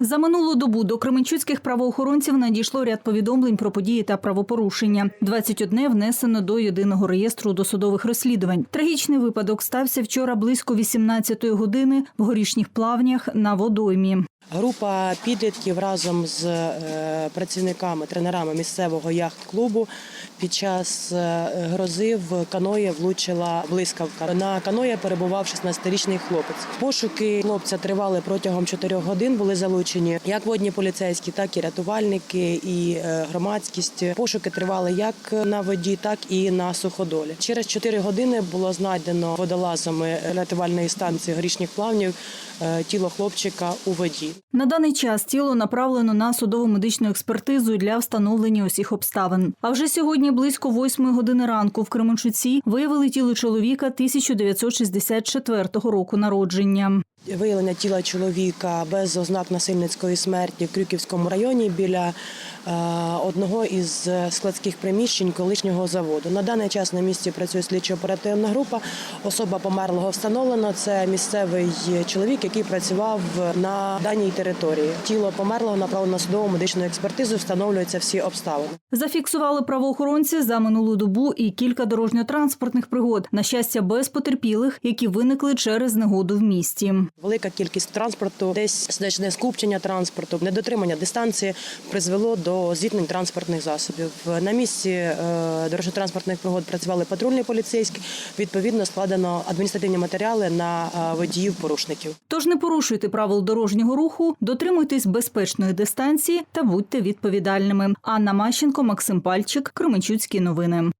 За минулу добу до кременчуцьких правоохоронців надійшло ряд повідомлень про події та правопорушення. 21 внесено до єдиного реєстру досудових розслідувань. Трагічний випадок стався вчора близько 18-ї години в горішніх плавнях на водоймі. Група підлітків разом з е, працівниками, тренерами місцевого яхт-клубу під час е, грози в каної влучила блискавка. На каної перебував 16-річний хлопець. Пошуки хлопця тривали протягом 4 годин. Були залучені як водні поліцейські, так і рятувальники, і е, громадськість. Пошуки тривали як на воді, так і на суходолі. Через 4 години було знайдено водолазами рятувальної станції горішніх плавнів тіло хлопчика у воді. На даний час тіло направлено на судову медичну експертизу для встановлення усіх обставин. А вже сьогодні, близько 8 години ранку, в Кременчуці виявили тіло чоловіка 1964 року народження. Виявлення тіла чоловіка без ознак насильницької смерті в Крюківському районі біля е, одного із складських приміщень колишнього заводу. На даний час на місці працює слідчо-оперативна група. Особа померлого встановлена. Це місцевий чоловік, який працював на даній території. Тіло померлого направлено на судову медичну експертизу. Встановлюються всі обставини. Зафіксували правоохоронці за минулу добу і кілька дорожньо-транспортних пригод. На щастя, без потерпілих, які виникли через негоду в місті. Велика кількість транспорту, десь значне скупчення транспорту, недотримання дистанції призвело до зіткнень транспортних засобів. На місці е, дорожньо-транспортних пригод працювали патрульні поліцейські. Відповідно, складено адміністративні матеріали на е, водіїв порушників. Тож не порушуйте правил дорожнього руху, дотримуйтесь безпечної дистанції та будьте відповідальними. Анна Мащенко, Максим Пальчик, Кременчуцькі новини.